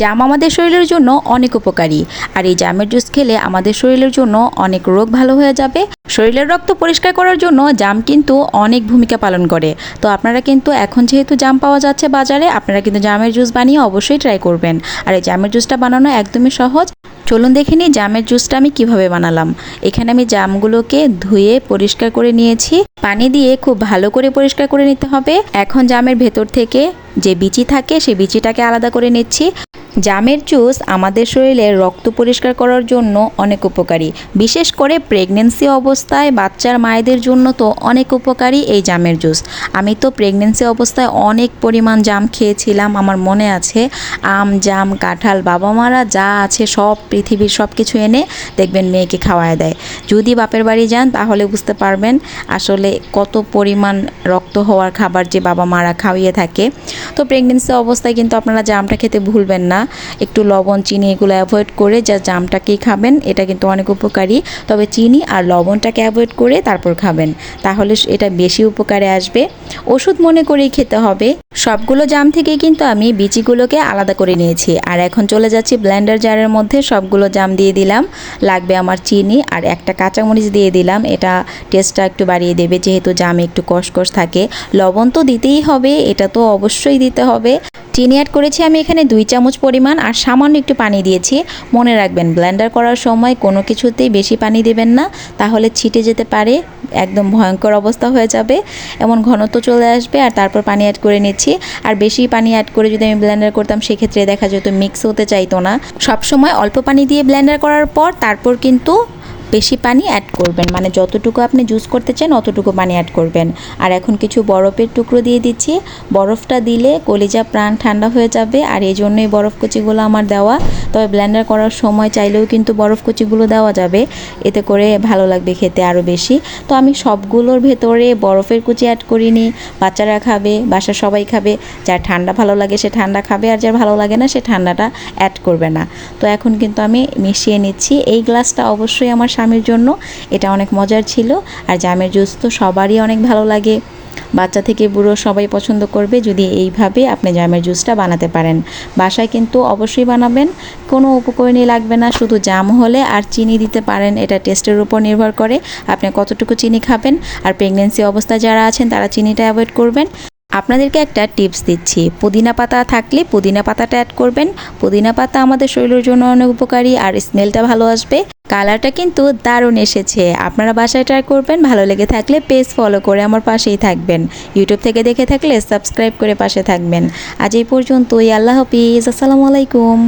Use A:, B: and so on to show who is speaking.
A: জাম আমাদের শরীরের জন্য অনেক উপকারী। আর এই জামের জুস খেলে আমাদের শরীরের জন্য অনেক রোগ ভালো হয়ে যাবে। শরীরের রক্ত পরিষ্কার করার জন্য জাম কিন্তু অনেক ভূমিকা পালন করে। তো আপনারা কিন্তু এখন যেহেতু জাম পাওয়া যাচ্ছে বাজারে, আপনারা কিন্তু জামের জুস বানিয়ে অবশ্যই ট্রাই করবেন। আর এই জামের জুসটা বানানো একদমই সহজ। চলুন দেখে নিই জামের জুসটা আমি কীভাবে বানালাম। এখানে আমি জামগুলোকে ধুয়ে পরিষ্কার করে নিয়েছি। পানি দিয়ে খুব ভালো করে পরিষ্কার করে নিতে হবে। এখন জামের ভেতর থেকে যে বিচি থাকে সেই বিচিটাকে আলাদা করে নিচ্ছি। জামের জুস আমাদের শরীরে রক্ত পরিষ্কার করার জন্য অনেক উপকারী। বিশেষ করে প্রেগনেন্সি অবস্থায় বাচ্চার মায়েদের জন্য তো অনেক উপকারী এই জামের জুস। আমি তো প্রেগনেন্সি অবস্থায় অনেক পরিমাণ জাম খেয়েছিলাম, আমার মনে আছে। আম, জাম, কাঁঠাল বাবা মারা যা আছে সব পৃথিবীর সব কিছু এনে দেখবেন মেয়েকে খাওয়ায় দেয়। যদি বাপের বাড়ি যান তাহলে বুঝতে পারবেন আসলে কত পরিমাণ রক্ত হওয়ার খাবার যে বাবা মারা খাওয়িয়ে থাকে। তো প্রেগনেন্সি অবস্থায় কিন্তু আপনারা জামটা খেতে ভুলবেন না। একটু লবণ, চিনি এগুলো অ্যাভয়েড করে যা জামটাকেই খাবেন, এটা কিন্তু অনেক উপকারী। তবে চিনি আর লবণটাকে অ্যাভয়েড করে তারপর খাবেন। তাহলে এটা বেশি উপকারে আসবে। ওষুধ মনে করেই খেতে হবে। সবগুলো জাম থেকেই কিন্তু আমি বিচিগুলোকে আলাদা করে নিয়েছি। আর এখন চলে যাচ্ছি ব্লেন্ডার জারের মধ্যে সবগুলো জাম দিয়ে দিলাম। লাগবে আমার চিনি আর একটা কাঁচামরিচ দিয়ে দিলাম। এটা টেস্টটা একটু বাড়িয়ে দেবে, যেহেতু জামে একটু কষকষ থাকে। লবণ তো দিতেই হবে, এটা তো অবশ্যই দিতে হবে। চিনি অ্যাড করেছি, আমি এখানে দুই চামচ পরিমাণ আর সামান্য একটু পানি দিয়েছি। মনে রাখবেন, ব্লেন্ডার করার সময় কোনো কিছুতেই বেশি পানি দেবেন না, তাহলে ছিটে যেতে পারে, একদম ভয়ঙ্কর অবস্থা হয়ে যাবে। এমন ঘনত্ব চলে আসবে আর তারপর পানি অ্যাড করে নিচ্ছি। আর বেশি পানি অ্যাড করে যদি আমি ব্লেন্ডার করতাম, সেক্ষেত্রে দেখা যেত মিক্স হতে চাইতো না। সবসময় অল্প পানি দিয়ে ব্লেন্ডার করার পর তারপর কিন্তু বেশি পানি অ্যাড করবেন। মানে যতটুকু আপনি জুস করতে চান, অতটুকু পানি অ্যাড করবেন। আর এখন কিছু বরফের টুকরো দিয়ে দিচ্ছি। বরফটা দিলে কলিজা প্রাণ ঠান্ডা হয়ে যাবে। আর এই জন্যই বরফ কুচিগুলো আমার দেওয়া তবে ব্লেন্ডার করার সময় চাইলেও কিন্তু বরফ কুচিগুলো দেওয়া যাবে। এতে করে ভালো লাগবে খেতে আরও বেশি। তো আমি সবগুলোর ভেতরে বরফের কুচি অ্যাড করিনি। বাচ্চারা খাবে, বাসার সবাই খাবে। যার ঠান্ডা ভালো লাগে সে ঠান্ডা খাবে আর যার ভালো লাগে না সে ঠান্ডাটা অ্যাড করবে না। তো এখন কিন্তু আমি মিশিয়ে নিচ্ছি। এই গ্লাসটা অবশ্যই আমার স্বামীর জন্য। এটা অনেক মজার ছিল। আর জামের জুস তো সবারই অনেক ভালো লাগে। বাচ্চা থেকে বুড়ো সবাই পছন্দ করবে যদি এইভাবে আপনি জামের জুসটা বানাতে পারেন। বাসায় কিন্তু অবশ্যই বানাবেন, কোনো উপকরণই লাগবে না, শুধু জাম হলে আর চিনি দিতে পারেন, এটা টেস্টের উপর নির্ভর করে আপনি কতটুকু চিনি খাবেন। আর প্রেগনেন্সি অবস্থায় যারা আছেন, তারা চিনিটা অ্যাভয়েড করবেন। আপনাদেরকে একটা টিপস দিচ্ছি, পুদিনা পাতা থাকলে পুদিনা পাতাটা অ্যাড করবেন। পুদিনা পাতা আমাদের শরীরের জন্য অনেক উপকারী, আর স্মেলটা ভালো আসবে। কালারটা কিন্তু দারুণ এসেছে। আপনারা বাসায় ট্রাই করবেন, ভালো লেগে থাকলে পেজ ফলো করে আমার পাশেই থাকবেন। ইউটিউব থেকে দেখে থাকলে সাবস্ক্রাইব করে পাশে থাকবেন। আজ এই পর্যন্তই, আল্লাহ হাফিজ, আসসালামু আলাইকুম।